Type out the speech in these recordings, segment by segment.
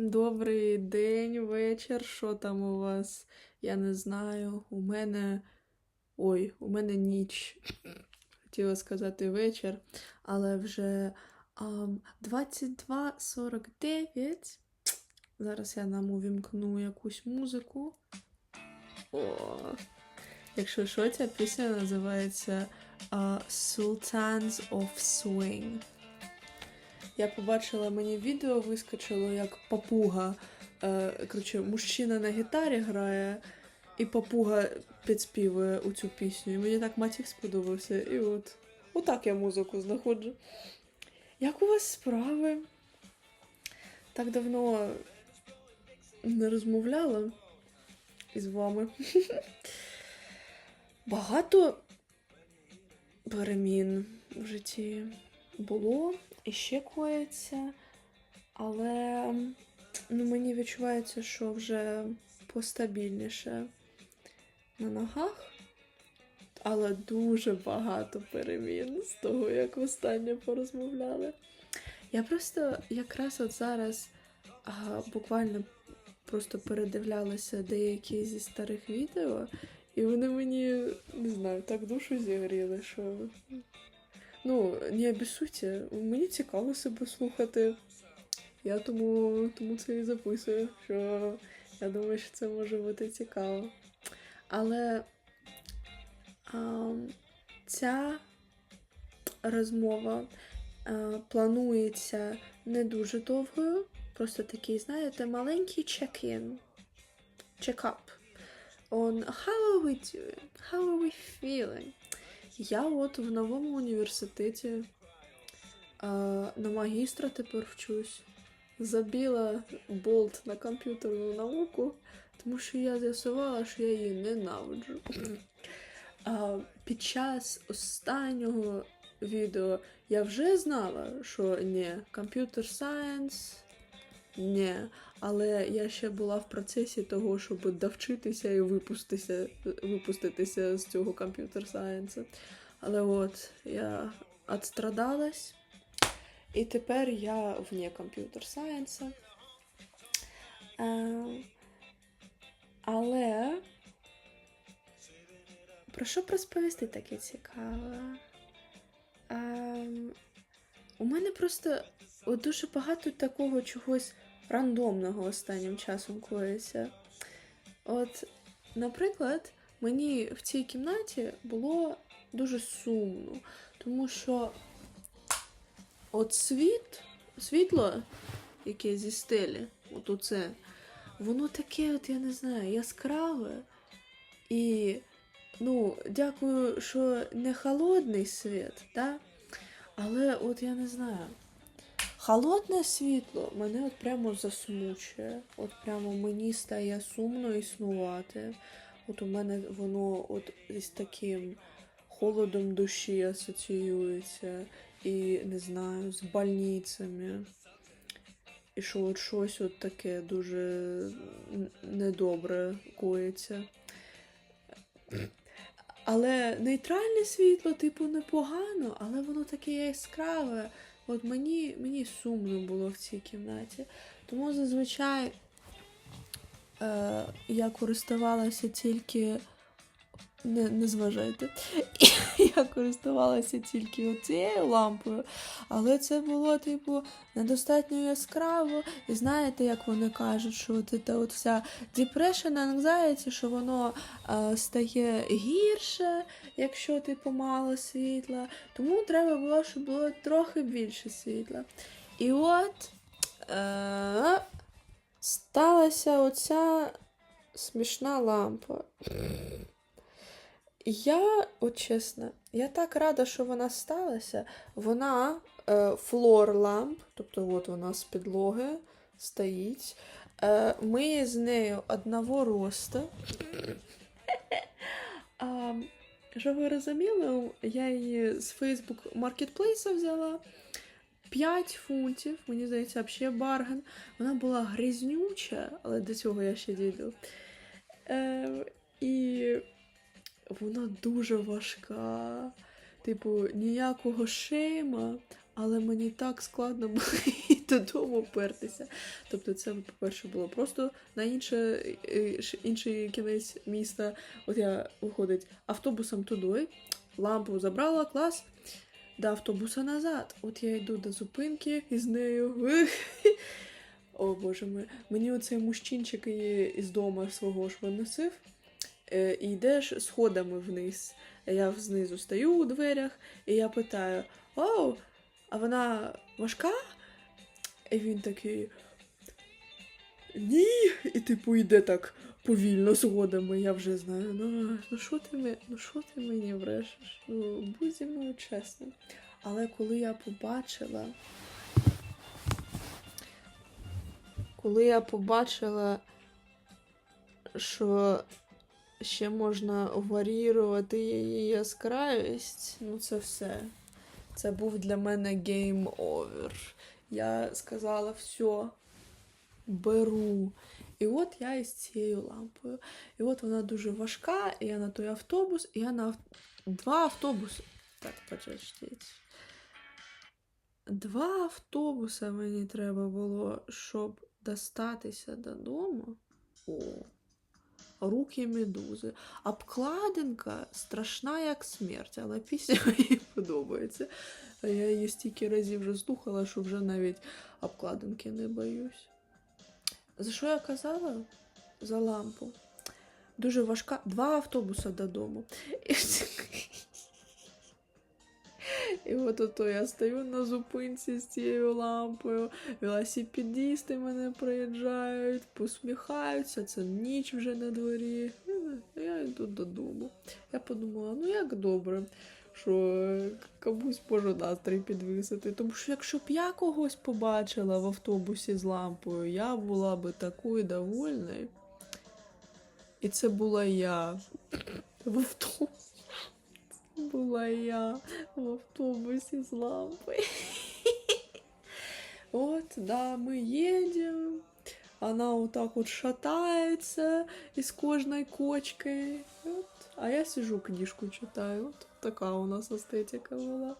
Добрий день, вечір. Що там у вас? Я не знаю. У мене. Ой, у мене ніч. Хотіла сказати вечір, але вже ам, 22.49. Зараз я нам увімкну якусь музику. О, якщо що, ця пісня називається а, Sultans of Swing. Я побачила мені відео, вискочило, як папуга. Е, коротше, мужчина на гітарі грає, і папуга підспівує у цю пісню. І мені так матік сподобався. І от отак я музику знаходжу. Як у вас справи? Так давно не розмовляла із вами. Багато перемін в житті було і ще коїться, але ну, мені відчувається, що вже постабільніше на ногах, але дуже багато перемін з того, як востаннє порозмовляли. Я просто якраз от зараз а, буквально просто передивлялася деякі зі старих відео, і вони мені, не знаю, так душу зігріли, що Ну, не обісуйте, мені цікаво себе слухати. Я тому, тому це і записую, що я думаю, що це може бути цікаво. Але а, ця розмова а, планується не дуже довгою, просто такий, знаєте, маленький check-in, check-up on how are we doing, how are we feeling. Я от в новому університеті а, на магістра тепер вчусь. Забіла болт на комп'ютерну науку, тому що я з'ясувала, що я її ненавиджу. А, під час останнього відео я вже знала, що ні, комп'ютер сайенс, ні. Але я ще була в процесі того, щоб довчитися і випуститися, випуститися з цього комп'ютер сайенсу. Але от я відстрадалась, і тепер я вне комп'ютер сайенсу. Е, але про що розповісти таке цікаве? Е, у мене просто дуже багато такого чогось рандомного останнім часом коїться. От, наприклад, мені в цій кімнаті було дуже сумно, тому що от світ, світло, яке зі стелі, от оце, воно таке, от я не знаю, яскраве. І, ну, дякую, що не холодний світ, да? але от я не знаю. Холодне світло мене от прямо засмучує. От прямо мені стає сумно існувати. От у мене воно от з таким холодом душі асоціюється. І не знаю, з больницями. І що от щось от таке дуже недобре коїться. Але нейтральне світло, типу, непогано, але воно таке яскраве. От мені, мені сумно було в цій кімнаті. Тому зазвичай е, я користувалася тільки. Не, не зважайте. Я користувалася тільки цією лампою, але це було, типу, недостатньо яскраво. І знаєте, як вони кажуть, що от, це от вся depression, anxiety, що воно е, стає гірше, якщо типу мало світла. Тому треба було, щоб було трохи більше світла. І от е, сталася оця смішна лампа. Я, от чесно, я так рада, що вона сталася. Вона е, флор ламп, тобто от вона з підлоги стоїть. Е, ми з нею одного росту. А, щоб ви розуміли, я її з Facebook Marketplace взяла 5 фунтів, мені здається, взагалі барген. Вона була грязнюча, але до цього я ще дійду. Е, і вона дуже важка. Типу, ніякого шейма, але мені так складно було її додому пертися. Тобто, це, по-перше, було просто на інше, е, інший кінець міста. От я виходить автобусом туди, лампу забрала, клас. До автобуса назад. От я йду до зупинки із нею. О боже мій. Мені оцей мужчинчик із дому свого ж виносив. Е, і йдеш сходами вниз. Я знизу стою у дверях, і я питаю: Оу, а вона важка? І він такий. Ні. І типу йде так повільно сходами. Я вже знаю. Ну, ну що ти ну що ти мені брешеш? Ну, будь зі мною чесним. Але коли я побачила. Коли я побачила, що ще можна варіювати її яскравість, ну це все. Це був для мене гейм овер. Я сказала все, беру. І от я із цією лампою. І от вона дуже важка, і я на той автобус, і я на ав- два автобуси. Так, почекайте. Два автобуси мені треба було, щоб достатися додому. О, руки медузи. Обкладинка страшна, як смерть, але пісня мені подобається. Я її стільки разів вже слухала, що вже навіть обкладинки не боюсь. За що я казала? За лампу. Дуже важка. Два автобуси додому. І, от ото я стою на зупинці з цією лампою, велосипедісти мене проїжджають, посміхаються, це ніч вже на дворі. Я йду додому. Я подумала, ну як добре, що комусь може настрій підвисити. Тому що якщо б я когось побачила в автобусі з лампою, я була би такою довольною. І це була я в автобусі. Була я в автобусі з лампою. Вот, да, мы едем. Она вот так вот шатается из кожной кочкой. Вот. А я сижу, книжку читаю. От така у нас естетика була.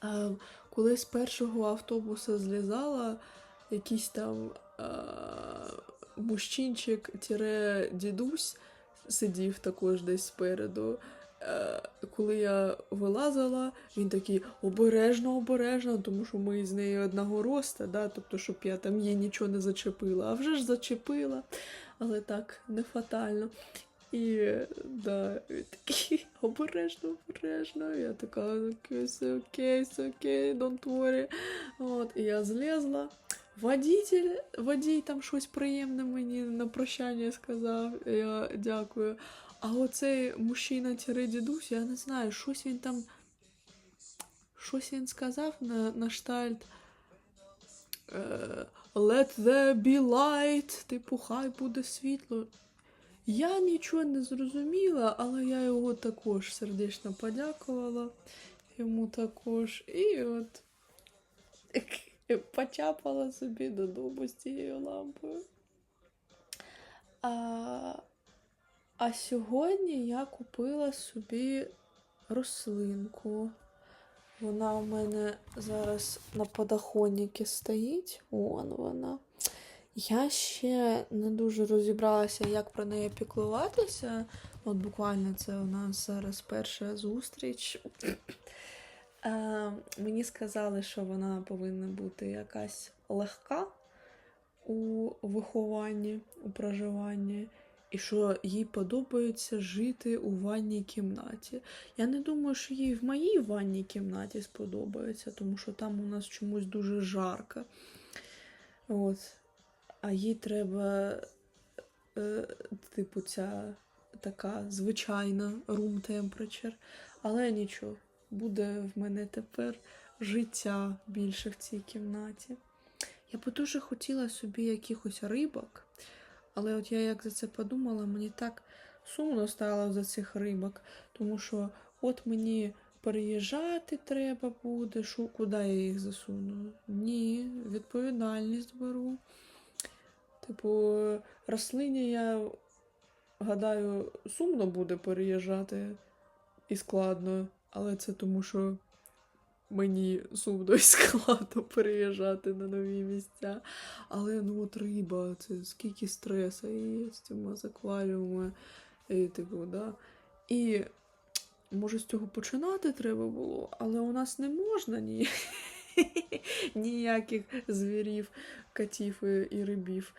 А, коли з першого автобуса злізала, якийсь там а, мужчинчик-дідусь сидів також десь спереду. Е, Коли я вилазила, він такий обережно, обережно, тому що ми з нею одного роста, да, тобто, щоб я там їй нічого не зачепила. А вже ж зачепила, але так, не фатально. І да, він такий обережно, обережно. Я така, все окей, все окей, don't worry. От, і я злізла. Водій там щось приємне мені на прощання сказав. Я дякую. А оцей мужчина дідусь, я не знаю, щось він там. Щось він сказав на, на штальт. Е, Let there be light, типу, хай буде світло. Я нічого не зрозуміла, але я його також сердечно подякувала. Йому також. І от почапала собі додому з цією лампою. А, а сьогодні я купила собі рослинку. Вона у мене зараз на подоконнику стоїть. Вон вона. Я ще не дуже розібралася, як про неї піклуватися. От буквально це у нас зараз перша зустріч. Е, мені сказали, що вона повинна бути якась легка у вихованні, у проживанні, і що їй подобається жити у ванній кімнаті. Я не думаю, що їй в моїй ванній кімнаті сподобається, тому що там у нас чомусь дуже жарко. От. А їй треба, е, типу, ця така звичайна room temperature. Але нічого, буде в мене тепер життя більше в цій кімнаті. Я би дуже хотіла собі якихось рибок, але от я як за це подумала, мені так сумно стало за цих рибок, тому що от мені переїжджати треба буде, що куди я їх засуну? Ні, відповідальність беру. Типу, рослині я гадаю, сумно буде переїжджати і складно, але це тому, що мені сумно і складно переїжджати на нові місця. Але ну от риба, це скільки стресу є з цими з. І, типу, да. І може з цього починати треба було, але у нас не можна ні... ніяких звірів, котів і, рибів.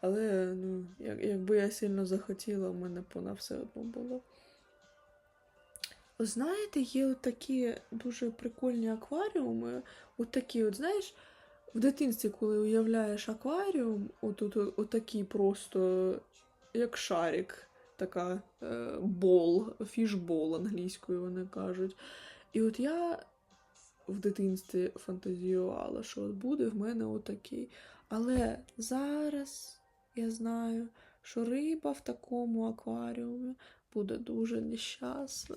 Але ну, як, якби я сильно захотіла, у мене б все одно була. Знаєте, є от такі дуже прикольні акваріуми. От такі, от знаєш, в дитинстві, коли уявляєш акваріум, от, от, от, такий просто як шарик, така е, бол, фішбол англійською вони кажуть. І от я в дитинстві фантазіювала, що от буде в мене отакий. Але зараз я знаю, що риба в такому акваріумі буде дуже нещасна.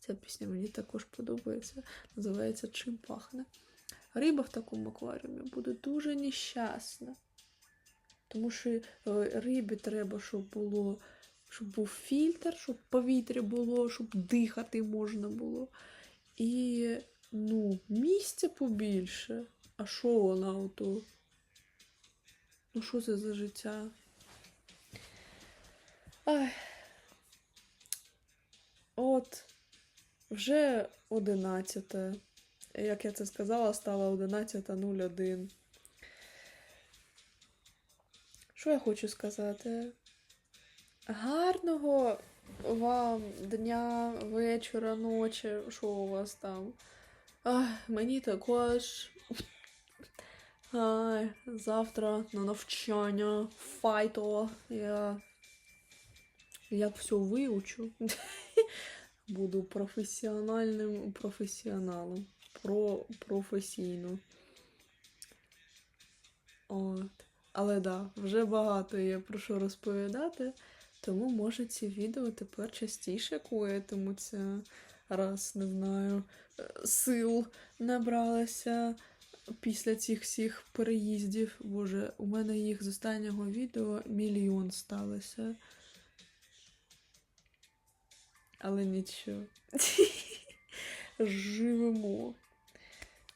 Ця пісня мені також подобається. Називається Чим пахне. Риба в такому акваріумі буде дуже нещасна. Тому що е, рибі треба, щоб було, щоб був фільтр, щоб повітря було, щоб дихати можна було. І, ну, місця побільше. А що вона ото? Ну, що це за життя? Ай. От, вже 11. Як я це сказала, стало 11.01. Що я хочу сказати? Гарного вам дня, вечора, ночі, що у вас там? Ай, мені також. Ай, завтра на навчання, файто. Я як все вивчу. Буду професіональним професіоналом. Про професійно. От. Але да, вже багато є про що розповідати, тому може ці відео тепер частіше коїтимуться, раз не знаю, е, сил набралася після цих всіх переїздів. Боже, у мене їх з останнього відео мільйон сталося. Але нічого. Живемо.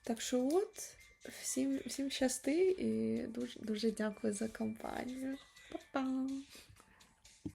Так що от, всім, всім щасти і дуже, дуже дякую за компанію. Па-па!